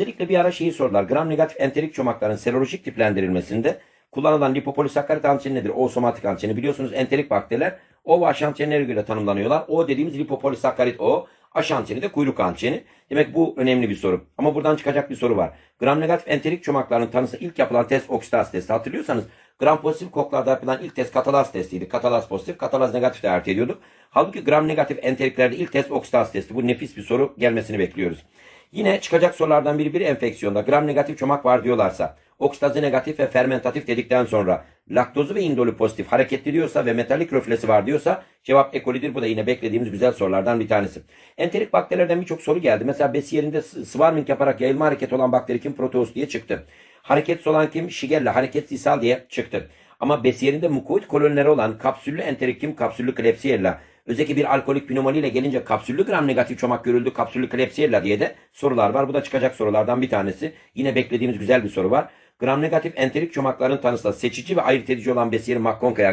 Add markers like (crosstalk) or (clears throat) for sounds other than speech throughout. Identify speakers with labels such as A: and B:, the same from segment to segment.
A: Özellikle bir ara şeyi sordular. Gram negatif enterik çomakların serolojik tiplendirilmesinde kullanılan lipopolisakkarit ançeni nedir? O somatik ançeni. Biliyorsunuz enterik bakteriler O ve aşançenilere göre tanımlanıyorlar. O dediğimiz lipopolisakkarit O. Aşançeni de kuyruk ançeni. Demek bu önemli bir soru. Ama buradan çıkacak bir soru var. Gram negatif enterik çomakların tanısı ilk yapılan test oksidaz testi. Hatırlıyorsanız gram pozitif koklarda yapılan ilk test katalaz testiydi. Katalaz pozitif, katalaz negatif de erti ediyorduk. Halbuki gram negatif enteriklerde ilk test oksidaz testi. Bu nefis bir soru gelmesini bekliyoruz. Yine çıkacak sorulardan biri bir enfeksiyonda gram negatif çomak var diyorlarsa, oksidazı negatif ve fermentatif dedikten sonra laktozu ve indolü pozitif hareketli diyorsa ve metalik röflesi var diyorsa cevap ekolidir. Bu da yine beklediğimiz güzel sorulardan bir tanesi. Enterik bakterilerden birçok soru geldi. Mesela besiyerinde swarming yaparak yayılma hareketi olan bakteri kim? Proteus diye çıktı. Hareketsiz olan kim? Shigella. Hareketsiz ishal diye çıktı. Ama besiyerinde mukoid kolonileri olan kapsüllü enterik kim? Kapsüllü Klebsiella. Özellikle bir alkolik pneumoniyle gelince kapsüllü gram negatif çomak görüldü. Kapsüllü Klebsiella diye de sorular var. Bu da çıkacak sorulardan bir tanesi. Yine beklediğimiz güzel bir soru var. Gram negatif enterik çomakların tanısı seçici ve ayırt edici olan besiyeri McConaughey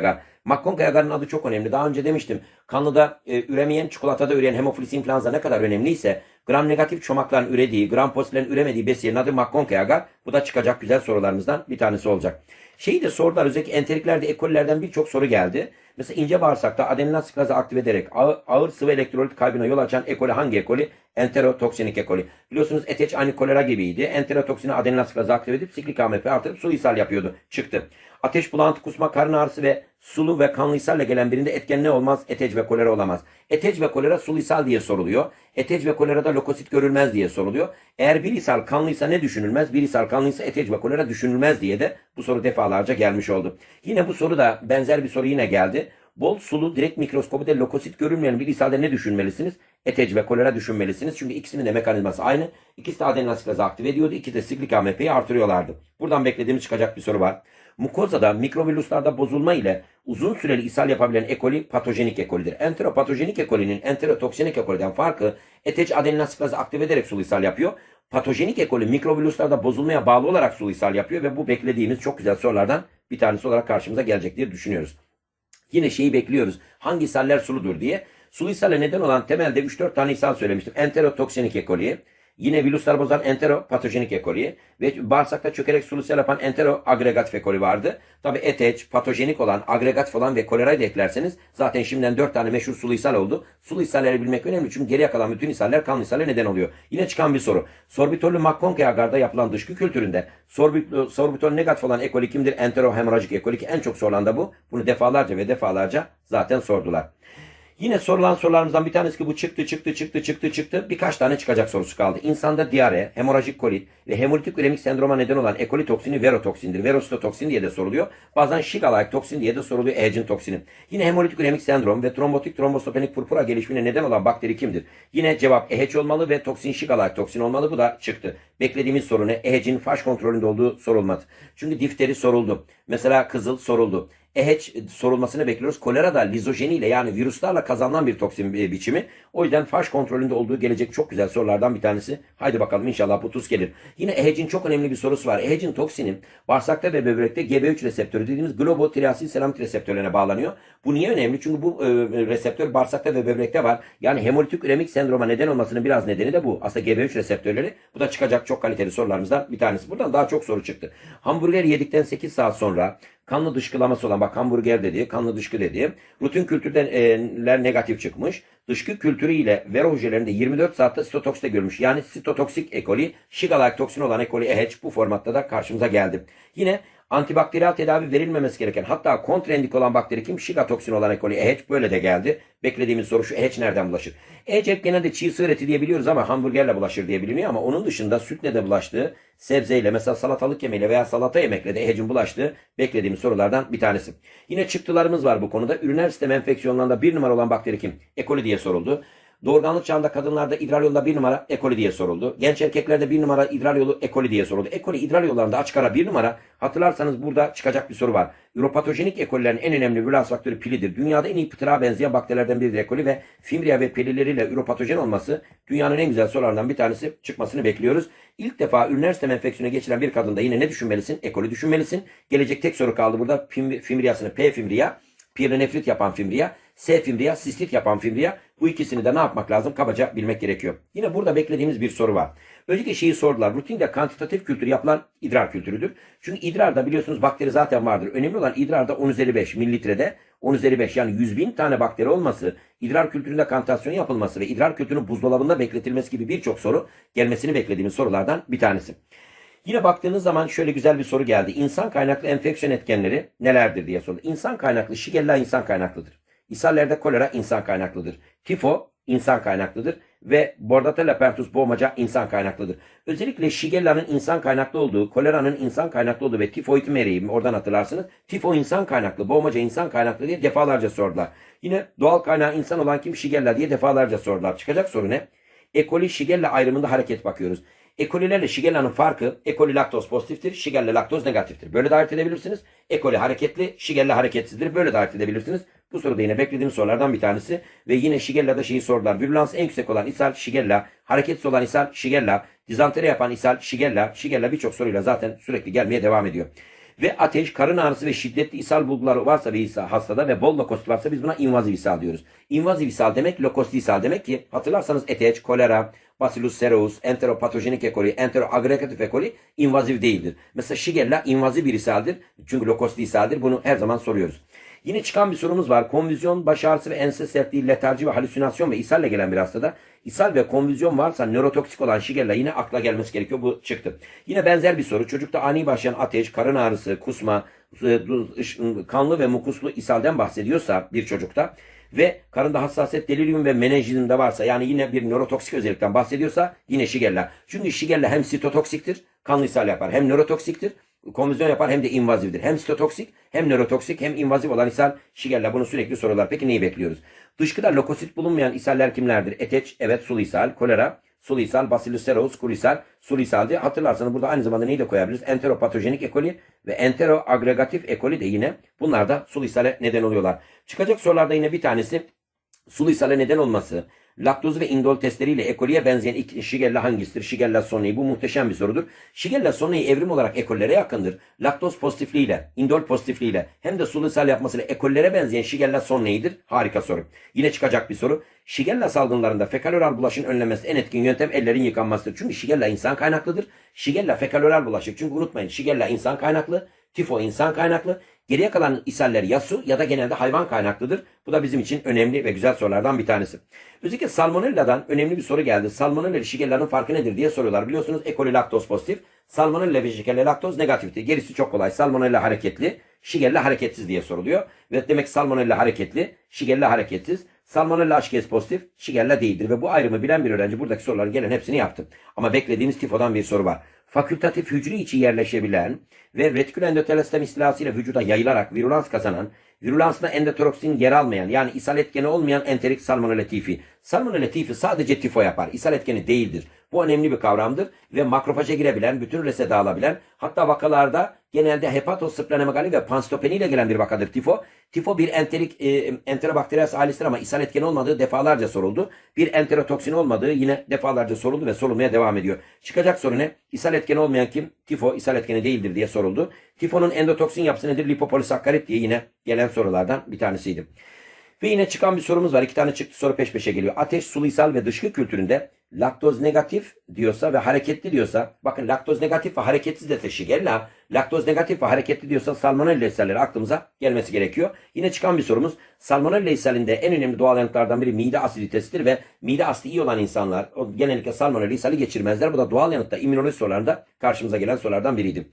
A: McConaughey agarın adı çok önemli. Daha önce demiştim. Kanlıda e, üremeyen, çikolatada üreyen hemofilis influenza ne kadar önemliyse gram negatif çomakların ürediği, gram pozitiflerin üremediği besiyerin adı McConaughey agar. Bu da çıkacak güzel sorularımızdan bir tanesi olacak. Şeyi de sordular özellikle enteriklerde ekolilerden birçok soru geldi. Mesela ince bağırsakta adeninat sıkrazı aktif ederek ağır, ağır sıvı elektrolit kaybına yol açan ekoli hangi ekoli? Enterotoksinik ekoli. Biliyorsunuz eteç aynı kolera gibiydi. Enterotoksini adeninat sıkrazı aktif edip siklik AMP artırıp su ishal yapıyordu. Çıktı. Ateş, bulantı, kusma, karın ağrısı ve sulu ve kanlı ishalle gelen birinde etken ne olmaz? Eteç ve kolera olamaz. Eteç ve kolera sulu ishal diye soruluyor. Eteç ve kolerada lokosit görülmez diye soruluyor. Eğer bir ishal kanlıysa ne düşünülmez? Bir ishal kanlıysa eteç ve kolera düşünülmez diye de bu soru defalarca gelmiş oldu. Yine bu soru da benzer bir soru yine geldi. Bol sulu direkt mikroskopide lokosit görünmeyen bir ishalde ne düşünmelisiniz? Eteç ve kolera düşünmelisiniz. Çünkü ikisinin de mekanizması aynı. İkisi de adenosklazı aktif ediyordu. İkisi de siklik AMP'yi artırıyorlardı. Buradan beklediğimiz çıkacak bir soru var. Mukozada mikrovirüslerde bozulma ile uzun süreli ishal yapabilen ekoli patojenik ekolidir. Enteropatojenik ekolinin enterotoksinik ekoliden farkı eteç adenosklazı aktif ederek sulu ishal yapıyor. Patojenik ekoli mikrovirüslerde bozulmaya bağlı olarak sulu ishal yapıyor ve bu beklediğimiz çok güzel sorulardan bir tanesi olarak karşımıza gelecek diye düşünüyoruz. Yine şeyi bekliyoruz. Hangi ishaller suludur diye. Sulu ishale neden olan temelde 3-4 tane ishal söylemiştim. Enterotoksinik ekoli, yine virüsler bozan enteropatojenik ekoli ve bağırsakta çökerek sulu ishal yapan enteroagregatif ekoli vardı. Tabi eteç, patojenik olan, agregatif olan ve kolerayı da eklerseniz zaten şimdiden 4 tane meşhur sulu ishal oldu. Sulu ishalleri bilmek önemli çünkü geriye kalan bütün ishaller kanlı ishaller neden oluyor. Yine çıkan bir soru. Sorbitollü McConaughey agarda yapılan dışkı kültüründe sorbitol, sorbitol negatif olan ekoli kimdir? Enterohemorajik ekoli ki en çok sorulan da bu. Bunu defalarca ve defalarca zaten sordular. Yine sorulan sorularımızdan bir tanesi ki bu çıktı çıktı çıktı çıktı çıktı. Birkaç tane çıkacak sorusu kaldı. İnsanda diyare, hemorajik kolit ve hemolitik üremik sendroma neden olan ekoli toksini verotoksindir. Verositotoksin diye de soruluyor. Bazen Shiga-like toksin diye de soruluyor ehecin toksini. Yine hemolitik üremik sendrom ve trombotik trombostopenik purpura gelişimine neden olan bakteri kimdir? Yine cevap EHEC olmalı ve toksin Shiga-like toksin olmalı. Bu da çıktı. Beklediğimiz soru ne? EHEC'in faş kontrolünde olduğu sorulmadı. Çünkü difteri soruldu. Mesela kızıl soruldu. EHEC sorulmasını bekliyoruz. Kolera da lizojeniyle yani virüslerle kazanılan bir toksin bi- biçimi. O yüzden faş kontrolünde olduğu gelecek çok güzel sorulardan bir tanesi. Haydi bakalım inşallah bu tuz gelir. Yine EHEC'in çok önemli bir sorusu var. EHEC'in toksinin bağırsakta ve böbrekte GB3 reseptörü dediğimiz globotriasil selamit reseptörlerine bağlanıyor. Bu niye önemli? Çünkü bu e, reseptör bağırsakta ve böbrekte var. Yani hemolitik üremik sendroma neden olmasının biraz nedeni de bu. Aslında GB3 reseptörleri. Bu da çıkacak çok kaliteli sorularımızdan bir tanesi. Buradan daha çok soru çıktı. Hamburger yedikten 8 saat sonra kanlı dışkılaması olan bak hamburger dediği, kanlı dışkı dediği rutin kültürler negatif çıkmış. Dışkı kültürü ile vero hücrelerinde 24 saatte sitotoksikte görmüş. Yani sitotoksik ekoli, toksin olan ekoli EHEC bu formatta da karşımıza geldi. Yine antibakteriyel tedavi verilmemesi gereken hatta kontraindik olan bakteri kim? Shiga toksin olan ekoli EHEC böyle de geldi. Beklediğimiz soru şu EHEC nereden bulaşır? EHEC hep genelde çiğ sığır eti diye biliyoruz ama hamburgerle bulaşır diye biliniyor ama onun dışında sütle de bulaştığı sebzeyle mesela salatalık yemeğiyle veya salata yemekle de EHEC'in bulaştığı beklediğimiz sorulardan bir tanesi. Yine çıktılarımız var bu konuda. Üriner sistem enfeksiyonlarında bir numara olan bakteri kim? E. coli diye soruldu. Doğurganlık çağında kadınlarda idrar yolunda bir numara E. coli diye soruldu. Genç erkeklerde bir numara idrar yolu E. coli diye soruldu. E. coli idrar yollarında açık ara bir numara. Hatırlarsanız burada çıkacak bir soru var. Üropatojenik E. coli'lerin en önemli virüs faktörü pilidir. Dünyada en iyi pıtırağa benzeyen bakterilerden biridir E. coli ve Fimria ve pilileriyle üropatojen olması dünyanın en güzel sorularından bir tanesi çıkmasını bekliyoruz. İlk defa üriner sistem enfeksiyonu geçiren bir kadında yine ne düşünmelisin? E. coli düşünmelisin. Gelecek tek soru kaldı burada. Fim, fimriyasını P. fimriya. Pirenefrit yapan fimriya. S fimriya, sistit yapan fimriya. Bu ikisini de ne yapmak lazım? Kabaca bilmek gerekiyor. Yine burada beklediğimiz bir soru var. Önceki şeyi sordular. Rutinde kantitatif kültür yapılan idrar kültürüdür. Çünkü idrarda biliyorsunuz bakteri zaten vardır. Önemli olan idrarda 10 üzeri 5 mililitrede 10 üzeri 5 yani 100 bin tane bakteri olması, idrar kültüründe kantasyon yapılması ve idrar kültürünün buzdolabında bekletilmesi gibi birçok soru gelmesini beklediğimiz sorulardan bir tanesi. Yine baktığınız zaman şöyle güzel bir soru geldi. İnsan kaynaklı enfeksiyon etkenleri nelerdir diye sordu. İnsan kaynaklı şigella insan kaynaklıdır. İshallerde kolera insan kaynaklıdır. Tifo insan kaynaklıdır ve Bordetella pertus boğmaca insan kaynaklıdır. Özellikle Shigella'nın insan kaynaklı olduğu, koleranın insan kaynaklı olduğu ve tifoid meriği oradan hatırlarsınız. Tifo insan kaynaklı, boğmaca insan kaynaklı diye defalarca sordular. Yine doğal kaynağı insan olan kim Shigella diye defalarca sordular. Çıkacak soru ne? E. coli Shigella ayrımında hareket bakıyoruz. E. coli'lerle Shigella'nın farkı E. coli laktoz pozitiftir, Shigella laktoz negatiftir. Böyle de ayırt edebilirsiniz. E. coli hareketli, Shigella hareketsizdir. Böyle de ayırt edebilirsiniz. Bu soruda yine beklediğim sorulardan bir tanesi. Ve yine Shigella'da şeyi sordular. Virülans en yüksek olan ishal Shigella, hareketsiz olan ishal Shigella, dizanteri yapan ishal Shigella. Shigella birçok soruyla zaten sürekli gelmeye devam ediyor. Ve ateş, karın ağrısı ve şiddetli ishal bulguları varsa bir hastada ve bol lokosit varsa biz buna invaziv ishal diyoruz. İnvaziv ishal demek lokosit ishal demek ki hatırlarsanız eteç, kolera, Bacillus cereus, enteropatojenik E. coli, enteroagregatif E. invaziv değildir. Mesela Shigella invaziv bir ishaldir. Çünkü lokosit ishaldir. Bunu her zaman soruyoruz. Yine çıkan bir sorumuz var. Konvüzyon, baş ağrısı ve ense sertliği, letarji ve halüsinasyon ve ishalle gelen bir hastada. İshal ve konvüzyon varsa nörotoksik olan Shigella yine akla gelmesi gerekiyor. Bu çıktı. Yine benzer bir soru. Çocukta ani başlayan ateş, karın ağrısı, kusma, kanlı ve mukuslu ishalden bahsediyorsa bir çocukta ve karında hassasiyet, delirium ve menenjizm de varsa yani yine bir nörotoksik özellikten bahsediyorsa yine Shigella. Çünkü Shigella hem sitotoksiktir, kanlı ishal yapar, hem nörotoksiktir, konvüzyon yapar hem de invazivdir. Hem sitotoksik hem nörotoksik hem invaziv olan ishal Shigella. Bunu sürekli sorular. Peki neyi bekliyoruz? Dışkıda lokosit bulunmayan ishaller kimlerdir? Eteç, evet sulu ishal, kolera, sulu ishal, Bacillus cereus, kuru ishal, sulu ishal diye hatırlarsanız burada aynı zamanda neyi de koyabiliriz? Enteropatojenik E. coli ve enteroagregatif E. coli de yine bunlar da sulu ishale neden oluyorlar. Çıkacak sorularda yine bir tanesi sulu ishale neden olması, laktoz ve indol testleriyle E. coli'ye benzeyen ilk Shigella hangisidir? Shigella sonnei. Bu muhteşem bir sorudur. Shigella sonnei evrim olarak E. coli'lere yakındır. Laktoz pozitifliğiyle, indol pozitifliğiyle hem de sulu ishal yapmasıyla E. coli'lere benzeyen Shigella sonnei'dir. Harika soru. Yine çıkacak bir soru. Shigella salgınlarında fekaloral bulaşın önlenmesi en etkin yöntem ellerin yıkanmasıdır. Çünkü Shigella insan kaynaklıdır. Shigella fekaloral bulaşır. Çünkü unutmayın Shigella insan kaynaklı. Tifo insan kaynaklı. Geriye kalan ishaller ya su ya da genelde hayvan kaynaklıdır. Bu da bizim için önemli ve güzel sorulardan bir tanesi. Özellikle salmonella'dan önemli bir soru geldi. Salmonella Shigella'nın farkı nedir diye soruyorlar. Biliyorsunuz E. laktoz pozitif. Salmonella ve Shigella laktoz negatiftir. Gerisi çok kolay. Salmonella hareketli, Shigella hareketsiz diye soruluyor. Ve demek Salmonella hareketli, Shigella hareketsiz. Salmonella H. pozitif, Shigella değildir. Ve bu ayrımı bilen bir öğrenci buradaki soruların gelen hepsini yaptı. Ama beklediğimiz tifodan bir soru var fakültatif hücre içi yerleşebilen ve retikül endotelestem istilasıyla vücuda yayılarak virulans kazanan, virulansında endotoroksin yer almayan yani ishal etkeni olmayan enterik salmonella tifi. Salmonella tifi sadece tifo yapar. ishal etkeni değildir. Bu önemli bir kavramdır ve makrofaja girebilen, bütün rese dağılabilen, hatta vakalarda genelde hepatosplenomegali ve panstopeni ile gelen bir vakadır tifo. Tifo bir enterik, e, enterobakteriyas ailesidir ama ishal etkeni olmadığı defalarca soruldu. Bir enterotoksin olmadığı yine defalarca soruldu ve sorulmaya devam ediyor. Çıkacak soru ne? İshal etkeni olmayan kim? Tifo ishal etkeni değildir diye soruldu. Tifonun endotoksin yapısı nedir? Lipopolisakkarit diye yine gelen sorulardan bir tanesiydi. Ve yine çıkan bir sorumuz var. İki tane çıktı soru peş peşe geliyor. Ateş, suluysal ve dışkı kültüründe laktoz negatif diyorsa ve hareketli diyorsa bakın laktoz negatif ve hareketsiz de Shigella laktoz negatif ve hareketli diyorsa salmonella ishalleri aklımıza gelmesi gerekiyor. Yine çıkan bir sorumuz salmonella ishalinde en önemli doğal yanıtlardan biri mide asiditesidir ve mide asidi iyi olan insanlar o genellikle salmonella ishali geçirmezler. Bu da doğal yanıtta immünoloji sorularında karşımıza gelen sorulardan biriydi.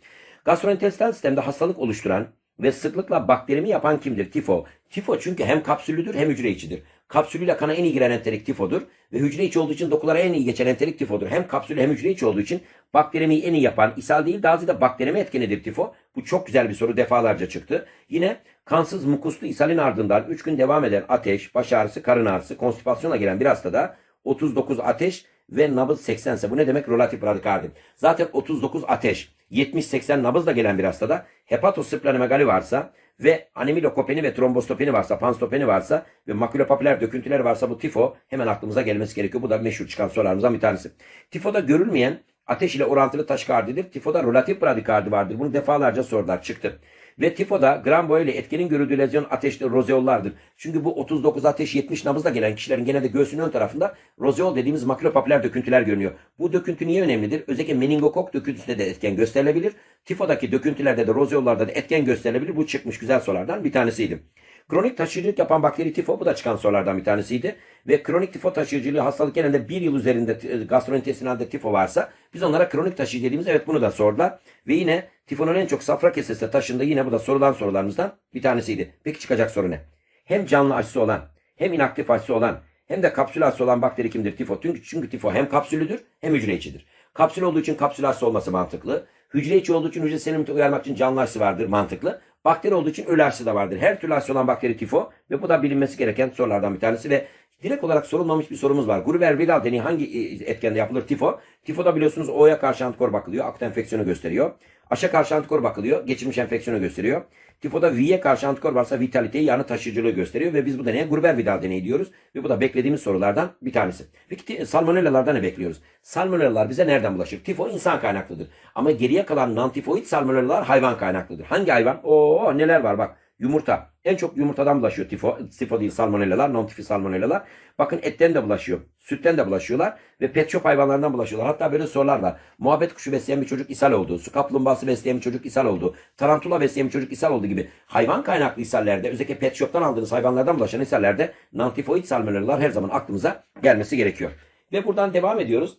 A: Gastrointestinal sistemde hastalık oluşturan ve sıklıkla bakterimi yapan kimdir? Tifo. Tifo çünkü hem kapsüllüdür hem hücre içidir. Kapsülüyle kana en iyi giren enterik tifodur ve hücre içi olduğu için dokulara en iyi geçen enterik tifodur. Hem kapsülü hem hücre içi olduğu için bakterimi en iyi yapan ishal değil daha ziyade bakterimi etkenidir tifo. Bu çok güzel bir soru defalarca çıktı. Yine kansız mukuslu ishalin ardından 3 gün devam eden ateş, baş ağrısı, karın ağrısı, konstipasyona gelen bir hastada 39 ateş ve nabız 80 ise bu ne demek? Relatif bradikardi. Zaten 39 ateş, 70-80 nabızla gelen bir hastada hepatosplenomegali varsa ve anemilokopeni ve trombostopeni varsa, panstopeni varsa ve makulopapiler döküntüler varsa bu tifo hemen aklımıza gelmesi gerekiyor. Bu da meşhur çıkan sorularımızdan bir tanesi. Tifoda görülmeyen ateş ile orantılı taşikardidir. Tifoda relatif bradikardi vardır. Bunu defalarca sorular çıktı. Ve tifoda gram boya ile etkenin görüldüğü lezyon ateşli rozeollardır. Çünkü bu 39 ateş 70 nabızda gelen kişilerin genelde göğsünün ön tarafında rozeol dediğimiz makulopapüler döküntüler görünüyor. Bu döküntü niye önemlidir? Özellikle meningokok döküntüsünde de etken gösterilebilir. Tifodaki döküntülerde de rozeollarda da etken gösterilebilir. Bu çıkmış güzel sorulardan bir tanesiydi. Kronik taşıyıcılık yapan bakteri tifo bu da çıkan sorulardan bir tanesiydi. Ve kronik tifo taşıyıcılığı hastalık genelde bir yıl üzerinde e, gastrointestinalde tifo varsa biz onlara kronik taşıyıcı dediğimiz evet bunu da sordular. Ve yine tifonun en çok safra kesesinde taşındığı yine bu da sorulan sorularımızdan bir tanesiydi. Peki çıkacak soru ne? Hem canlı aşısı olan hem inaktif aşısı olan hem de kapsül aşısı olan bakteri kimdir tifo? Çünkü, çünkü tifo hem kapsüllüdür hem hücre içidir. Kapsül olduğu için kapsül aşısı olması mantıklı. Hücre içi olduğu için hücre selimite uyarmak için canlı aşısı vardır mantıklı. Bakteri olduğu için ölü aşısı da vardır. Her türlü aşısı olan bakteri tifo ve bu da bilinmesi gereken sorulardan bir tanesi ve direkt olarak sorulmamış bir sorumuz var. Gruber viral deneyi hangi e, etkende yapılır? Tifo. Tifoda biliyorsunuz O'ya karşı antikor bakılıyor. Akut enfeksiyonu gösteriyor. Aşa karşı antikor bakılıyor. Geçirmiş enfeksiyonu gösteriyor. Tifoda V'ye karşı antikor varsa vitaliteyi yanı taşıyıcılığı gösteriyor ve biz bu deneye Gruber viral deneyi diyoruz ve bu da beklediğimiz sorulardan bir tanesi. Peki salmonellalarda ne bekliyoruz? Salmonellalar bize nereden bulaşır? Tifo insan kaynaklıdır. Ama geriye kalan non-tifoid salmonellalar hayvan kaynaklıdır. Hangi hayvan? Oo neler var bak. Yumurta. En çok yumurtadan bulaşıyor tifo, tifo değil salmonellalar, non-tifi salmonellalar. Bakın etten de bulaşıyor, sütten de bulaşıyorlar ve pet shop hayvanlarından bulaşıyorlar. Hatta böyle sorular var. Muhabbet kuşu besleyen bir çocuk ishal oldu, su kaplumbağası besleyen bir çocuk ishal oldu, tarantula besleyen bir çocuk ishal oldu gibi hayvan kaynaklı ishallerde, özellikle pet shop'tan aldığınız hayvanlardan bulaşan ishallerde non-tifoid salmonellalar her zaman aklımıza gelmesi gerekiyor. Ve buradan devam ediyoruz.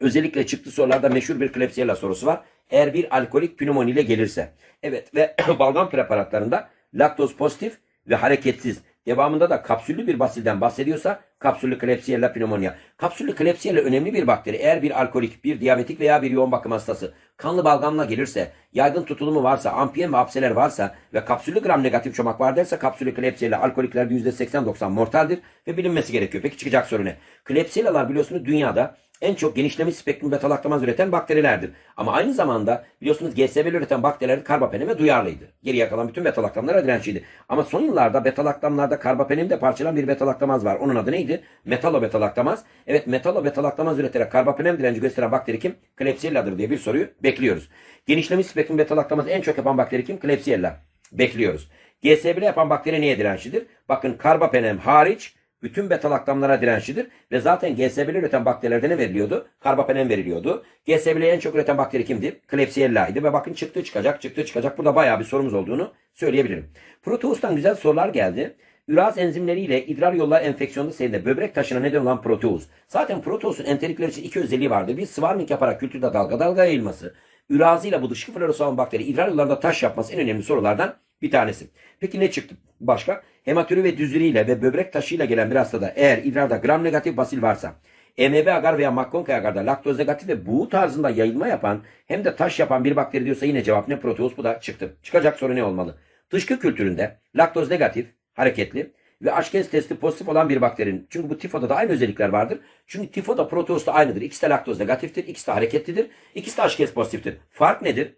A: Özellikle çıktı sorularda meşhur bir Klebsiella sorusu var. Eğer bir alkolik pnömoni ile gelirse. Evet ve (clears throat) balgam preparatlarında laktoz pozitif ve hareketsiz. Devamında da kapsüllü bir basilden bahsediyorsa kapsüllü Klebsiella pneumonia. Kapsüllü Klebsiella önemli bir bakteri. Eğer bir alkolik, bir diyabetik veya bir yoğun bakım hastası kanlı balgamla gelirse, yaygın tutulumu varsa, ampiyen ve apseler varsa ve kapsüllü gram negatif çomak var derse kapsüllü Klebsiella alkoliklerde %80-90 mortaldir ve bilinmesi gerekiyor. Peki çıkacak soru ne? Klebsiella'lar biliyorsunuz dünyada en çok genişlemiş spektrum beta-laktamaz üreten bakterilerdir. Ama aynı zamanda biliyorsunuz GSB'li üreten bakteriler karbapeneme duyarlıydı. Geriye kalan bütün beta-laktamlara dirençliydi. Ama son yıllarda beta-laktamlarda karbapenemde parçalan bir beta-laktamaz var. Onun adı neydi? Metalo beta-laktamaz. Evet metalo beta-laktamaz üreterek karbapenem direnci gösteren bakteri kim? Klebsiella'dır diye bir soruyu bekliyoruz. Genişlemiş spektrum beta-laktamaz en çok yapan bakteri kim? Klebsiella. Bekliyoruz. GSB'li yapan bakteri niye dirençlidir? Bakın karbapenem hariç bütün beta-laktamlara dirençlidir ve zaten GSB'li üreten bakterilerde ne veriliyordu? Karbapenem veriliyordu. GSB'li en çok üreten bakteri kimdi? Klebsiella'ydı ve bakın çıktı çıkacak, çıktı çıkacak. Burada bayağı bir sorumuz olduğunu söyleyebilirim. Proteus'tan güzel sorular geldi. Üraz enzimleriyle idrar yolları enfeksiyonu seyrinde böbrek taşına neden olan proteus. Zaten proteus'un enterikler için iki özelliği vardı. Bir swarming yaparak kültürde dalga dalga yayılması. Ürazıyla bu dışkı floresan bakteri idrar yollarında taş yapması en önemli sorulardan bir tanesi. Peki ne çıktı başka? Hematürü ve düzülüyle ve böbrek taşıyla gelen bir hastada eğer idrarda gram negatif basil varsa EMB agar veya McConaughey agarda laktoz negatif ve bu tarzında yayılma yapan hem de taş yapan bir bakteri diyorsa yine cevap ne? Proteus bu da çıktı. Çıkacak soru ne olmalı? Dışkı kültüründe laktoz negatif, hareketli ve Aşkens testi pozitif olan bir bakterinin. Çünkü bu tifoda da aynı özellikler vardır. Çünkü tifoda proteus da aynıdır. İkisi de laktoz negatiftir, ikisi de hareketlidir, ikisi de Aşkens pozitiftir. Fark nedir?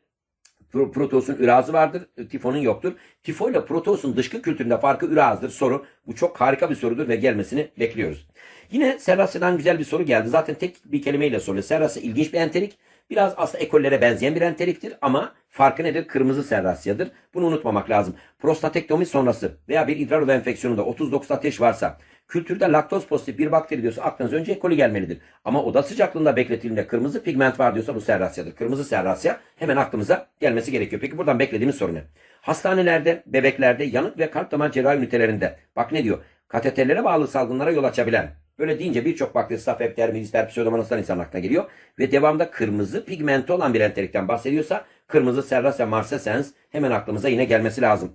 A: Proteus'un ürazı vardır, tifonun yoktur. Tifo ile proteus'un dışkı kültüründe farkı ürazdır. Soru. Bu çok harika bir sorudur ve gelmesini bekliyoruz. Yine Serrasya'dan güzel bir soru geldi. Zaten tek bir kelimeyle soruyor. Serrasya ilginç bir enterik. Biraz aslında ekollere benzeyen bir enteriktir ama farkı nedir? Kırmızı serrasyadır. Bunu unutmamak lazım. Prostatektomi sonrası veya bir idrar yolu enfeksiyonunda 39 ateş varsa kültürde laktoz pozitif bir bakteri diyorsa aklınız önce E. gelmelidir. Ama oda sıcaklığında bekletildiğinde kırmızı pigment var diyorsa bu serrasyadır. Kırmızı serrasya hemen aklımıza gelmesi gerekiyor. Peki buradan beklediğimiz soru ne? Hastanelerde, bebeklerde, yanık ve kalp damar cerrahi ünitelerinde bak ne diyor? Kateterlere bağlı salgınlara yol açabilen Böyle deyince birçok bakteri, staf, hepter, milister, pseudomonastan insan aklına geliyor. Ve devamda kırmızı pigmenti olan bir enterikten bahsediyorsa kırmızı serrasya marsesens hemen aklımıza yine gelmesi lazım.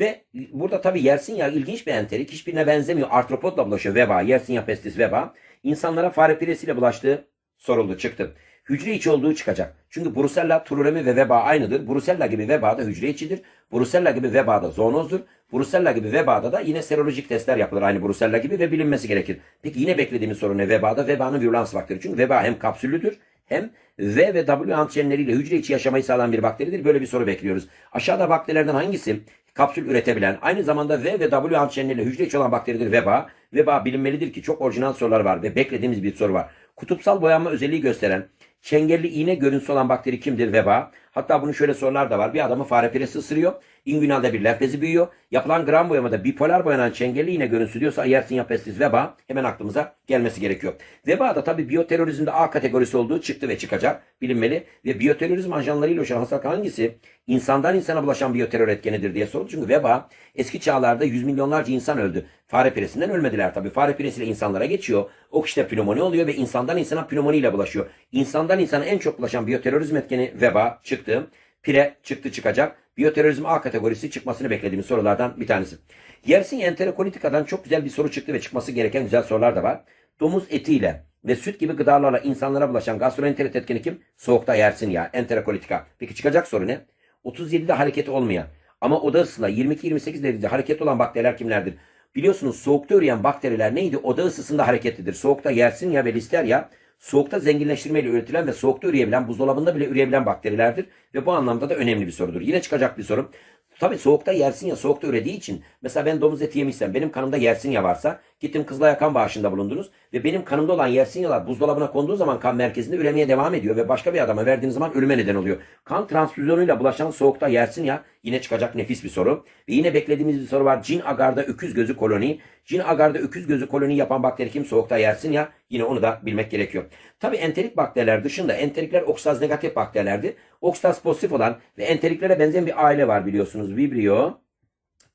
A: Ve burada tabii Yersinya ilginç bir enterik. Hiçbirine benzemiyor. Artropodla bulaşıyor veba. Yersinya pestis veba. İnsanlara fare piresiyle bulaştığı soruldu çıktı. Hücre içi olduğu çıkacak. Çünkü Brusella, turulemi ve veba aynıdır. Brusella gibi veba da hücre içidir. Brusella gibi veba da zoonozdur. Brusella gibi vebada da yine serolojik testler yapılır aynı Brusella gibi ve bilinmesi gerekir. Peki yine beklediğimiz sorun ne vebada? Vebanın virulans faktörü. Çünkü veba hem kapsüllüdür hem V ve W antijenleriyle hücre içi yaşamayı sağlayan bir bakteridir. Böyle bir soru bekliyoruz. Aşağıda bakterilerden hangisi kapsül üretebilen, aynı zamanda V ve W antijenleriyle hücre içi olan bakteridir veba. Veba bilinmelidir ki çok orijinal sorular var ve beklediğimiz bir soru var. Kutupsal boyanma özelliği gösteren, çengelli iğne görüntüsü olan bakteri kimdir? Veba. Hatta bunun şöyle sorular da var. Bir adamı fare piresi ısırıyor. İnguinalde bir lenf bezi büyüyor. Yapılan gram boyamada bipolar boyanan çengelli yine görünsülüyorsa Yersinia pestis veba hemen aklımıza gelmesi gerekiyor. Veba da tabii biyoterörizmde A kategorisi olduğu çıktı ve çıkacak bilinmeli. Ve biyoterörizm ajanlarıyla oluşan hastalık hangisi? İnsandan insana bulaşan biyoterör etkenidir diye soruldu. Çünkü veba eski çağlarda yüz milyonlarca insan öldü. Fare piresinden ölmediler tabii. Fare piresiyle insanlara geçiyor. O kişide pnömoni oluyor ve insandan insana pnömoniyle bulaşıyor. İnsandan insana en çok bulaşan biyoterörizm etkeni veba çıktı. Pire çıktı çıkacak. Biyoterörizm A kategorisi çıkmasını beklediğimiz sorulardan bir tanesi. Yersin enterokolitika'dan çok güzel bir soru çıktı ve çıkması gereken güzel sorular da var. Domuz etiyle ve süt gibi gıdalarla insanlara bulaşan gastroenterit etkeni kim? Soğukta yersin ya. Enterokolitika. Peki çıkacak soru ne? 37'de hareket olmayan ama oda ısısıyla 22-28 derecede hareket olan bakteriler kimlerdir? Biliyorsunuz soğukta üreyen bakteriler neydi? Oda ısısında hareketlidir. Soğukta yersin ya ve listerya soğukta zenginleştirmeyle üretilen ve soğukta üreyebilen, buzdolabında bile üreyebilen bakterilerdir. Ve bu anlamda da önemli bir sorudur. Yine çıkacak bir soru. Tabii soğukta yersin ya soğukta ürediği için mesela ben domuz eti yemişsem benim kanımda yersin ya varsa gittim kızla kan bağışında bulundunuz ve benim kanımda olan yersin yalar buzdolabına konduğu zaman kan merkezinde üremeye devam ediyor ve başka bir adama verdiğiniz zaman ölüme neden oluyor. Kan transfüzyonuyla bulaşan soğukta yersin ya yine çıkacak nefis bir soru. Ve yine beklediğimiz bir soru var. Cin agarda öküz gözü koloni. Cin agarda öküz gözü koloni yapan bakteri kim? Soğukta yersin ya. Yine onu da bilmek gerekiyor. Tabii enterik bakteriler dışında enterikler oksaz negatif bakterilerdir. Oksaz pozitif olan ve enteriklere benzeyen bir aile var biliyorsunuz. Vibrio,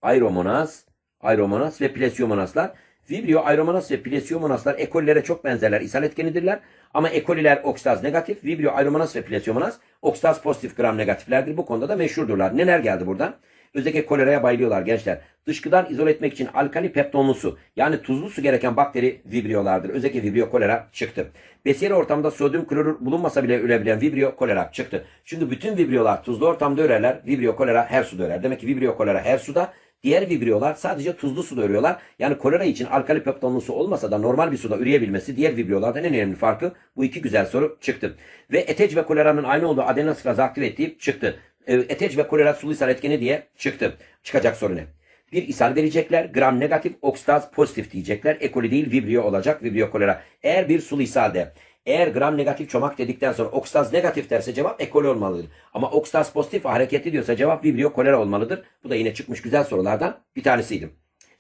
A: Aeromonas, Aeromonas ve Plesiomonaslar. Vibrio, Aeromonas ve Plesiomonaslar ekolilere çok benzerler. ishal etkenidirler. Ama ekoliler oksaz negatif. Vibrio, Aeromonas ve Plesiomonas oksaz pozitif gram negatiflerdir. Bu konuda da meşhurdurlar. Neler geldi buradan? Özellikle koleraya bayılıyorlar gençler. Dışkıdan izole etmek için alkali peptonlu su yani tuzlu su gereken bakteri vibriyolardır. Özellikle vibrio kolera çıktı. Besiyeri ortamda sodyum klorür bulunmasa bile ürebilen vibrio kolera çıktı. Çünkü bütün vibriyolar tuzlu ortamda örerler. Vibrio kolera her suda örer. Demek ki vibrio kolera her suda. Diğer vibriyolar sadece tuzlu suda örüyorlar. Yani kolera için alkali peptonlu su olmasa da normal bir suda üreyebilmesi diğer vibriyolardan en önemli farkı bu iki güzel soru çıktı. Ve eteç ve koleranın aynı olduğu adenosklazı aktive ettiği çıktı. E, eteç ve kolera sulu ishal etkeni diye çıktı. Çıkacak soru ne? Bir ishal verecekler. Gram negatif, oksidaz pozitif diyecekler. Ekoli değil vibrio olacak. Vibrio kolera. Eğer bir sulu ishalde eğer gram negatif çomak dedikten sonra oksidaz negatif derse cevap ekoli olmalıdır. Ama oksidaz pozitif hareketli diyorsa cevap vibrio kolera olmalıdır. Bu da yine çıkmış güzel sorulardan bir tanesiydi.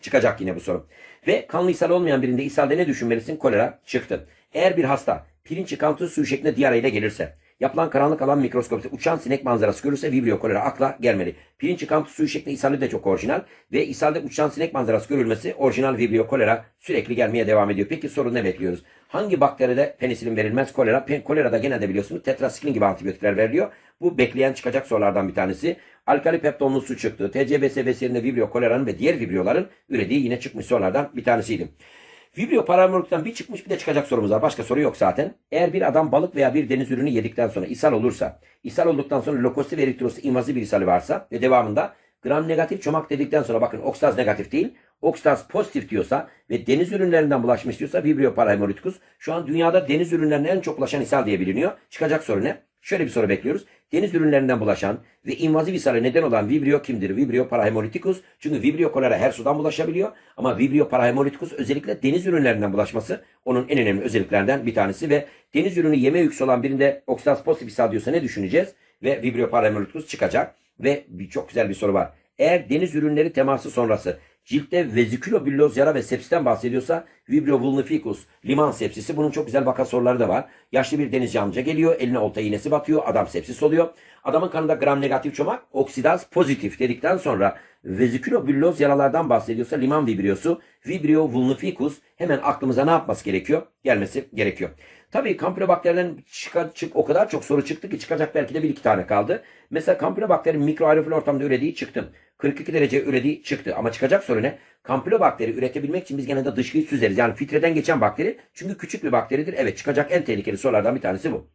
A: Çıkacak yine bu soru. Ve kanlı ishal olmayan birinde ishalde ne düşünmelisin? Kolera çıktı. Eğer bir hasta pirinç yıkantı suyu şeklinde diyareyle gelirse Yapılan karanlık alan mikroskopisi uçan sinek manzarası görürse vibrio kolera akla gelmeli. Pirinç yıkantı suyu şeklinde ishalde de çok orijinal ve ishalde uçan sinek manzarası görülmesi orijinal vibrio kolera sürekli gelmeye devam ediyor. Peki soru ne bekliyoruz? Hangi bakteride penisilin verilmez? Kolera. Pe kolerada genelde biliyorsunuz tetrasiklin gibi antibiyotikler veriliyor. Bu bekleyen çıkacak sorulardan bir tanesi. Alkali peptonlu su çıktı. TCBS vesilinde vibrio koleranın ve diğer vibrioların ürediği yine çıkmış sorulardan bir tanesiydi. Vibrio paramorikten bir çıkmış bir de çıkacak sorumuz var. Başka soru yok zaten. Eğer bir adam balık veya bir deniz ürünü yedikten sonra ishal olursa, ishal olduktan sonra lokositif eritrosit invaziv bir ishali varsa ve devamında gram negatif çomak dedikten sonra bakın oksidaz negatif değil, oksidaz pozitif diyorsa ve deniz ürünlerinden bulaşmış diyorsa vibrio parahemolitikus şu an dünyada deniz ürünlerine en çok bulaşan ishal diye biliniyor. Çıkacak soru ne? Şöyle bir soru bekliyoruz. Deniz ürünlerinden bulaşan ve invaziv ishale neden olan vibrio kimdir? Vibrio parahemolitikus. Çünkü vibrio kolera her sudan bulaşabiliyor. Ama vibrio parahemolitikus özellikle deniz ürünlerinden bulaşması onun en önemli özelliklerinden bir tanesi. Ve deniz ürünü yeme yüksü olan birinde oksidaz pozitif ishal diyorsa ne düşüneceğiz? Ve vibrio parahemolitikus çıkacak. Ve bir, çok güzel bir soru var. Eğer deniz ürünleri teması sonrası ciltte vezikülobülloz yara ve sepsisten bahsediyorsa vibrio vulnificus liman sepsisi bunun çok güzel vaka soruları da var. Yaşlı bir denizci amca geliyor eline olta iğnesi batıyor adam sepsis oluyor. Adamın kanında gram negatif çomak oksidaz pozitif dedikten sonra vezikülobülloz yaralardan bahsediyorsa liman vibriosu vibrio vulnificus hemen aklımıza ne yapması gerekiyor? Gelmesi gerekiyor. Tabii kampilobakteriden çık, çık, o kadar çok soru çıktı ki çıkacak belki de bir iki tane kaldı. Mesela kampilobakterin mikroaerofil ortamda ürediği çıktı. 42 derece ürediği çıktı. Ama çıkacak soru ne? Kampilobakteri üretebilmek için biz genelde dışkıyı süzeriz. Yani filtreden geçen bakteri. Çünkü küçük bir bakteridir. Evet çıkacak en tehlikeli sorulardan bir tanesi bu.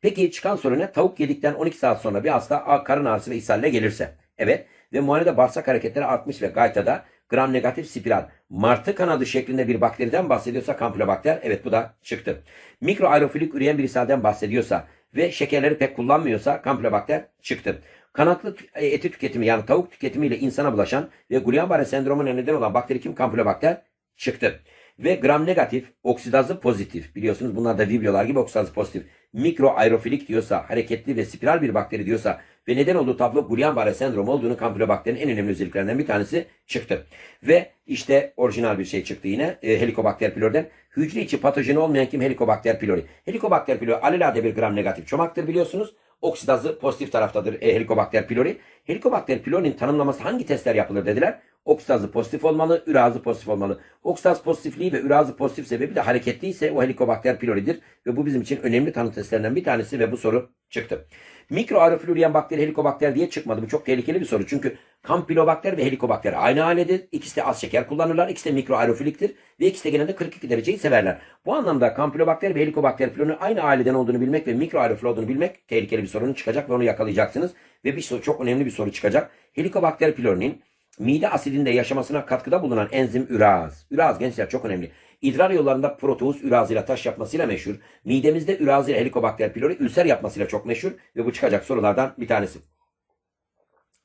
A: Peki çıkan soru ne? Tavuk yedikten 12 saat sonra bir hasta karın ağrısı ve ishalle gelirse. Evet. Ve muayenede bağırsak hareketleri artmış ve gaytada gram negatif spiral martı kanadı şeklinde bir bakteriden bahsediyorsa kampilobakter evet bu da çıktı. Mikroaerofilik üreyen bir ishalden bahsediyorsa ve şekerleri pek kullanmıyorsa kampilobakter çıktı. Kanatlı eti tüketimi yani tavuk tüketimiyle insana bulaşan ve Guillain-Barré sendromuna neden olan bakteri kim? Kampilobakter çıktı. Ve gram negatif, oksidazı pozitif. Biliyorsunuz bunlar da vibrolar gibi oksidazı pozitif. Mikro aerofilik diyorsa, hareketli ve spiral bir bakteri diyorsa ve neden olduğu tablo Guillain-Barré sendromu olduğunu kampilobakterinin en önemli özelliklerinden bir tanesi çıktı. Ve işte orijinal bir şey çıktı yine e, Helicobacter pylori'den. Hücre içi patojeni olmayan kim? Helicobacter pylori. Helicobacter pylori alelade bir gram negatif çomaktır biliyorsunuz. Oksidazı pozitif taraftadır e, Helicobacter pylori. Helicobacter pylori'nin tanımlaması hangi testler yapılır dediler. Oksidazı pozitif olmalı, ürazı pozitif olmalı. Oksidaz pozitifliği ve ürazı pozitif sebebi de hareketliyse o Helicobacter pylori'dir. Ve bu bizim için önemli tanı testlerinden bir tanesi ve bu soru çıktı. Mikro aerofloriyen bakteri helikobakter diye çıkmadı. Bu çok tehlikeli bir soru. Çünkü kampilobakter ve helikobakter aynı ailedir. İkisi de az şeker kullanırlar. İkisi de mikro aerofiliktir. Ve ikisi de genelde 42 dereceyi severler. Bu anlamda kampilobakter ve helikobakter florunun aynı aileden olduğunu bilmek ve mikro aerofil olduğunu bilmek tehlikeli bir sorun çıkacak ve onu yakalayacaksınız. Ve bir soru, çok önemli bir soru çıkacak. Helikobakter pylori'nin mide asidinde yaşamasına katkıda bulunan enzim üraz. Üraz gençler çok önemli. İdrar yollarında proteus ürazıyla taş yapmasıyla meşhur. Midemizde ürazıyla helikobakter pylori ülser yapmasıyla çok meşhur. Ve bu çıkacak sorulardan bir tanesi.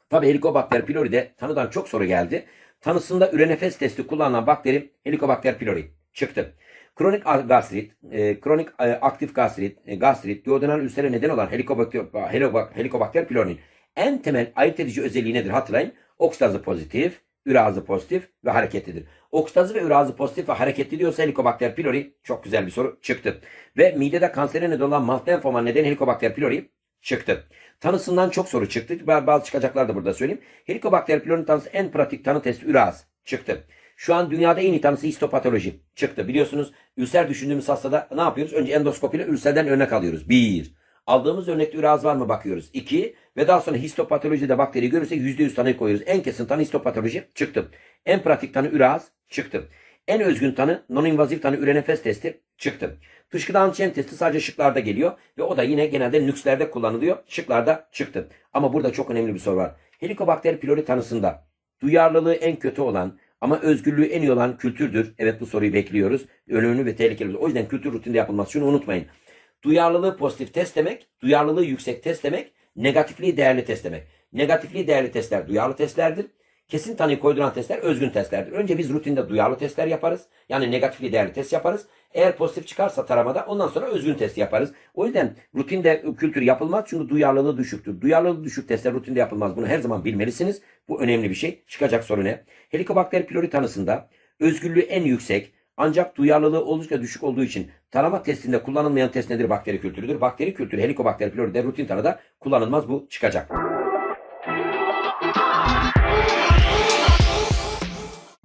A: Tabi helikobakter pylori'de tanıdan çok soru geldi. Tanısında ürenefes testi kullanılan bakteri helikobakter pylori çıktı. Kronik gastrit, e, kronik e, aktif gastrit, e, gastrit, duodenal ülsere neden olan helikobakter, helikobak- helikobakter pylori'nin en temel ayırt edici özelliği nedir hatırlayın. Oksidazı pozitif, ürazı pozitif ve hareketlidir. Oksidazı ve ürazı pozitif ve hareketli diyorsa helikobakter pylori çok güzel bir soru çıktı. Ve midede kansere neden olan malt lenfoma neden helikobakter pylori çıktı. Tanısından çok soru çıktı. Bazı çıkacaklar da burada söyleyeyim. Helikobakter pylori'nin tanısı en pratik tanı testi üraz çıktı. Şu an dünyada en iyi tanısı histopatoloji çıktı. Biliyorsunuz ülser düşündüğümüz hastada ne yapıyoruz? Önce endoskopiyle ülserden örnek alıyoruz. Bir. Aldığımız örnekte üraz var mı bakıyoruz. İki. Ve daha sonra histopatolojide bakteri görürsek %100 tanıyı koyuyoruz. En kesin tanı histopatoloji çıktı. En pratik tanı üraz çıktı. En özgün tanı non-invazif tanı ürenefes testi çıktı. Dışkıda antijen testi sadece şıklarda geliyor ve o da yine genelde nükslerde kullanılıyor. Şıklarda çıktı. Ama burada çok önemli bir soru var. Helikobakter pylori tanısında duyarlılığı en kötü olan ama özgürlüğü en iyi olan kültürdür. Evet bu soruyu bekliyoruz. Önemli ve tehlikeli. O yüzden kültür rutinde yapılması. Şunu unutmayın. Duyarlılığı pozitif test demek, duyarlılığı yüksek test demek, negatifliği değerli test demek. Negatifliği değerli testler duyarlı testlerdir. Kesin tanıyı koyduran testler özgün testlerdir. Önce biz rutinde duyarlı testler yaparız. Yani negatifliği değerli test yaparız. Eğer pozitif çıkarsa taramada ondan sonra özgün test yaparız. O yüzden rutinde kültür yapılmaz çünkü duyarlılığı düşüktür. Duyarlılığı düşük testler rutinde yapılmaz. Bunu her zaman bilmelisiniz. Bu önemli bir şey. Çıkacak soru ne? Helikobakter pylori tanısında özgürlüğü en yüksek ancak duyarlılığı oldukça düşük olduğu için tarama testinde kullanılmayan test nedir? Bakteri kültürüdür. Bakteri kültürü helikobakter pylori de rutin tanıda kullanılmaz. Bu çıkacak.